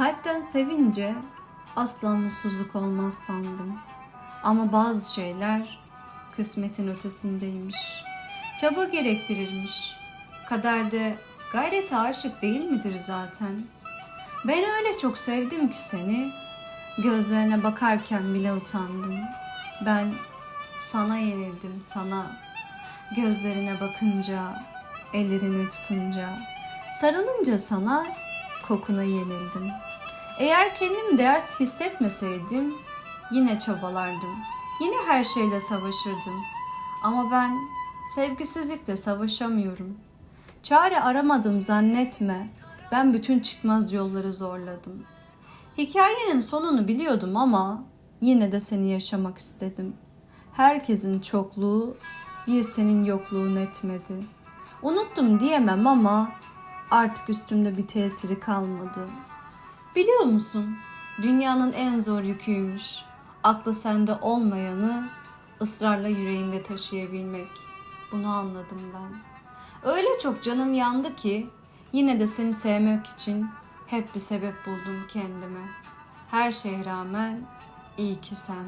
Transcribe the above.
Kalpten sevince asla mutsuzluk olmaz sandım. Ama bazı şeyler kısmetin ötesindeymiş. Çaba gerektirirmiş. Kaderde gayrete aşık değil midir zaten? Ben öyle çok sevdim ki seni. Gözlerine bakarken bile utandım. Ben sana yenildim sana. Gözlerine bakınca, ellerini tutunca, sarılınca sana kokuna yenildim. Eğer kendimi değersiz hissetmeseydim yine çabalardım. Yine her şeyle savaşırdım. Ama ben sevgisizlikle savaşamıyorum. Çare aramadım zannetme. Ben bütün çıkmaz yolları zorladım. Hikayenin sonunu biliyordum ama yine de seni yaşamak istedim. Herkesin çokluğu bir senin yokluğun etmedi. Unuttum diyemem ama artık üstümde bir tesiri kalmadı. Biliyor musun? Dünyanın en zor yüküymüş. Aklı sende olmayanı ısrarla yüreğinde taşıyabilmek. Bunu anladım ben. Öyle çok canım yandı ki yine de seni sevmek için hep bir sebep buldum kendime. Her şeye rağmen iyi ki sen.